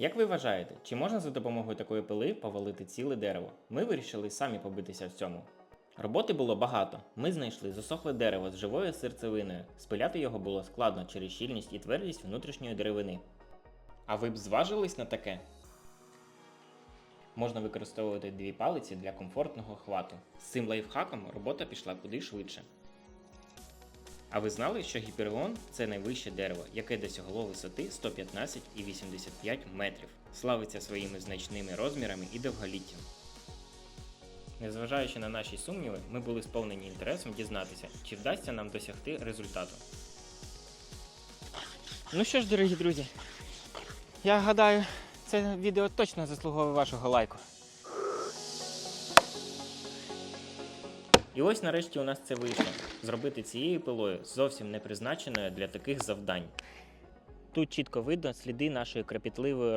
Як ви вважаєте, чи можна за допомогою такої пили повалити ціле дерево? Ми вирішили самі побитися в цьому. Роботи було багато. Ми знайшли засохле дерево з живою серцевиною. Спиляти його було складно через щільність і твердість внутрішньої деревини. А ви б зважились на таке? Можна використовувати дві палиці для комфортного хвату. З цим лайфхаком робота пішла куди швидше. А ви знали, що гіперіон це найвище дерево, яке досягло висоти 115,85 метрів, славиться своїми значними розмірами і довголіттям. Незважаючи на наші сумніви, ми були сповнені інтересом дізнатися, чи вдасться нам досягти результату. Ну що ж, дорогі друзі, я гадаю, це відео точно заслуговує вашого лайку. І ось нарешті у нас це вийшло зробити цією пилою зовсім не призначеною для таких завдань. Тут чітко видно сліди нашої кропітливої